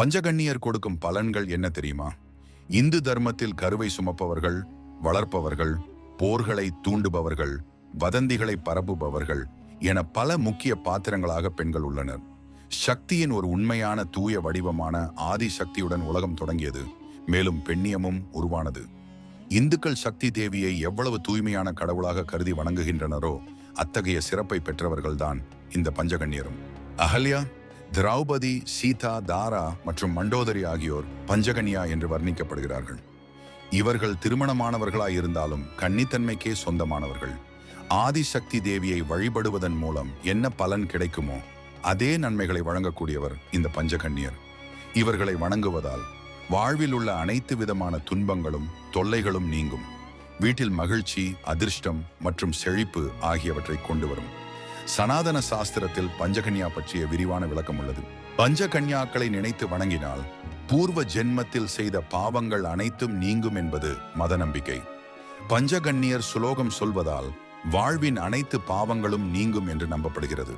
பஞ்சகண்ணியர் கொடுக்கும் பலன்கள் என்ன தெரியுமா? இந்து தர்மத்தில் கருவை சுமப்பவர்கள் வளர்ப்பவர்கள் போர்களை தூண்டுபவர்கள் வதந்திகளை பரப்புபவர்கள் என பல முக்கிய பாத்திரங்களாக பெண்கள் உள்ளனர். சக்தியின் ஒரு உண்மையான தூய வடிவமான ஆதி சக்தியுடன் உலகம் தொடங்கியது. மேலும் பெண்ணியமும் உருவானது. இந்துக்கள் சக்தி தேவியை எவ்வளவு தூய்மையான கடவுளாக கருதி வணங்குகின்றனரோ அத்தகைய சிறப்பை பெற்றவர்கள்தான் இந்த பஞ்சகண்ணியரும் அகல்யா திரௌபதி சீதா தாரா மற்றும் மண்டோதரி ஆகியோர் பஞ்சகன்யா என்று வர்ணிக்கப்படுகிறார்கள். இவர்கள் திருமணமானவர்களாய் இருந்தாலும் கன்னித்தன்மைக்கே சொந்தமானவர்கள். ஆதிசக்தி தேவியை வழிபடுவதன் மூலம் என்ன பலன் கிடைக்குமோ அதே நன்மைகளை வழங்கக்கூடியவர் இந்த பஞ்சகன்னியர் இவர்களை வணங்குவதால் வாழ்வில் உள்ள அனைத்து விதமான துன்பங்களும் தொல்லைகளும் நீங்கும். வீட்டில் மகிழ்ச்சி அதிர்ஷ்டம் மற்றும் செழிப்பு ஆகியவற்றை கொண்டு வரும். சனாதன சாஸ்திரத்தில் பஞ்சகன்யா பற்றிய விரிவான விளக்கம் உள்ளது. பஞ்சகன்யாக்களை நினைத்து வணங்கினால் பூர்வ ஜென்மத்தில் செய்த பாவங்கள் அனைத்தும் நீங்கும் என்பது மத நம்பிக்கை பஞ்சகன்னியர் சுலோகம் சொல்வதால் வாழ்வின் அனைத்து பாவங்களும் நீங்கும் என்று நம்பப்படுகிறது.